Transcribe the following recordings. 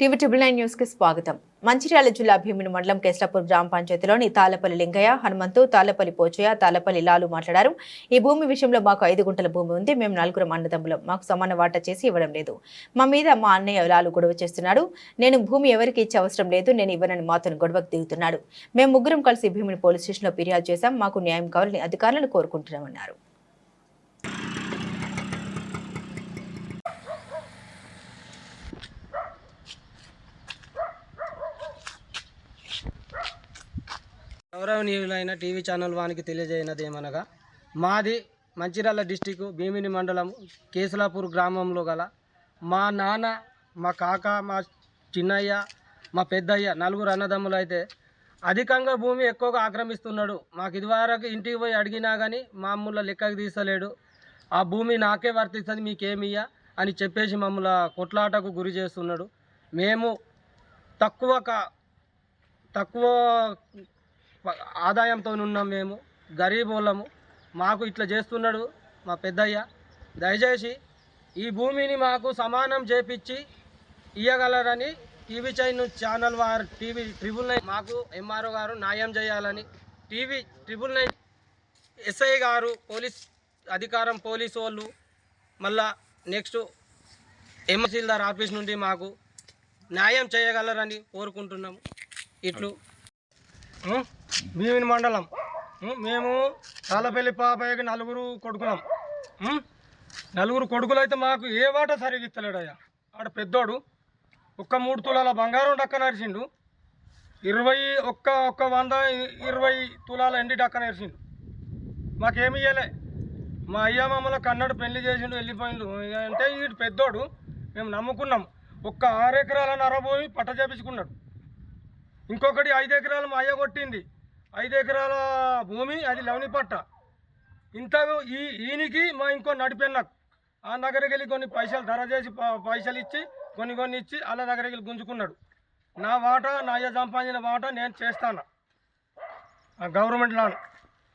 TV triple nine న్యూస్కి స్వాగతం. మంచిర్యాల జిల్లా భీమిని మండలం కేసలాపూర్ గ్రామ పంచాయతీలోని తాలపల్లి లింగయ్య హనుమంతు తాలపల్లి పోచయ్య తాలపల్లి లాలు మాట్లాడారు. ఈ భూమి విషయంలో మాకు ఐదు గుంటల భూమి ఉంది. మేము నలుగురం అన్నదమ్ములం. మాకు సమాన వాటా చేసి ఇవ్వడం లేదు. మా మీద మా అన్నయ్య లాలు గొడవ చేస్తున్నాడు. నేను భూమి ఎవరికి ఇచ్చే అవసరం లేదు. నేను ఇవ్వనని మాతో గొడవకు దిగుతున్నాడు. మేము ముగ్గురం కలిసి భీమిని పోలీస్ స్టేషన్లో ఫిర్యాదు చేశాం. మాకు న్యాయం కావాలని అధికారులను కోరుకుంటున్నామన్నారు. గౌరవనీయులైన టీవీ ఛానల్ వానికి తెలియజేయనది ఏమనగా మాది మంచిర్యాల డిస్టిక్ భీమిని మండలం కేసులాపూర్ గ్రామంలో గల మా నాన్న మా కాక మా చిన్నయ్య మా పెద్దయ్య నలుగురు అన్నదమ్ములు అయితే అధికంగా భూమి ఎక్కువగా ఆక్రమిస్తున్నాడు. మాకు ఇదివరకు ఇంటికి పోయి అడిగినా కానీ మామూలు లెక్కకు తీసలేడు. ఆ భూమి నాకే వర్తిస్తుంది మీకేమియ్యా అని చెప్పేసి మమ్మల్ని కొట్లాటకు గురి చేస్తున్నాడు. మేము తక్కువ క- తక్కువ ఆదాయంతో ఉన్నాం మేము గరీబ్ వాళ్ళము మాకు ఇట్లా చేస్తున్నాడు మా పెద్దయ్య. దయచేసి ఈ భూమిని మాకు సమానం చేపించి ఇయ్యగలరని టీవీ చైన్ ఛానల్ వారు టీవీ ట్రిపుల్ నైన్ మాకు ఎంఆర్ఓ గారు న్యాయం చేయాలని టీవీ ట్రిపుల్ నైన్ ఎస్ఐ గారు పోలీస్ అధికారం పోలీసు వాళ్ళు మళ్ళా నెక్స్ట్ ఎంఎస్సీల్దార్ ఆఫీస్ నుండి మాకు న్యాయం చేయగలరని కోరుకుంటున్నాము. ఇట్లు. భీమిని మండలం. మేము తాళపల్లి పాపయ్యకి నలుగురు కొడుకులం. నలుగురు కొడుకులు అయితే మాకు ఏ వాట సరిగ్గా ఇస్తలేడయ్యా ఆడ పెద్దోడు ఒక్క మూడు తులాల బంగారం డక్క నరిచిండు. ఇరవై ఒక్క ఒక్క వంద ఇరవై తులాల ఎండి డక్క నరిచిండు. మాకేమి ఇయ్యలే. మా అయ్య మామల కన్నడ పెళ్ళి చేసిండు వెళ్ళిపోయిండు. ఇక అంటే వీడు పెద్దోడు మేము నమ్ముకున్నాం. ఒక్క ఆరు ఎకరాల నరబోయి పట్ట చేపించుకున్నాడు ఇంకొకటి ఐదు ఎకరాలు మా అయ్య కొట్టింది. ఐదు ఎకరాల భూమి అది లవని పట్ట. ఇంత ఈ ఈయనకి మా ఇంకో నడిపాను నాకు ఆ దగ్గరికి వెళ్ళి కొన్ని పైసలు ధర చేసి పైసలు ఇచ్చి కొన్ని కొన్ని ఇచ్చి వాళ్ళ దగ్గరికి వెళ్ళి గుంజుకున్నాడు. నా వాట నా అయ్య సంపాదించిన వాట నేను చేస్తాను? గవర్నమెంట్ లాన్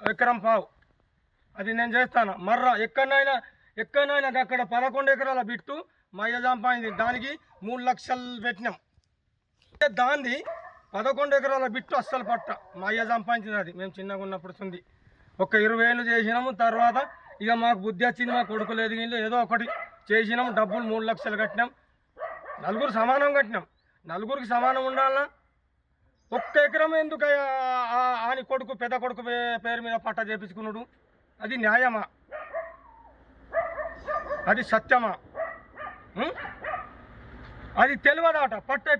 ఎకరం పావు. అది నేను చేస్తాను? మర్రా ఎక్కడైనా ఎక్కడైనా అక్కడ పదకొండు ఎకరాల బిట్టు మా అయ్య సంపాదించింది. దానికి మూడు లక్షలు పెట్టినాం. అంటే దాన్ని పదకొండు ఎకరాల బిట్టు అస్సలు పట్ట. మా అయ్య సంపాదించింది అది. మేము చిన్నగా ఉన్నప్పుడు ఉంది ఒక ఇరవై ఏళ్ళు చేసినాము తర్వాత ఇక మాకు బుద్ధి వచ్చింది మా కొడుకులు ఎదిగింది ఏదో ఒకటి చేసినాం డబ్బులు మూడు లక్షలు కట్టినాం. నలుగురు సమానం కట్టినాం. నలుగురికి సమానం ఉండాలన్నా ఒక్క ఎకరం ఎందుకు ఆ- ఆని కొడుకు పెద్ద కొడుకు పేరు మీద పట్ట చేపించుకున్నాడు. అది న్యాయమా? అది సత్యమా? అది తెలియదాట. పట్ట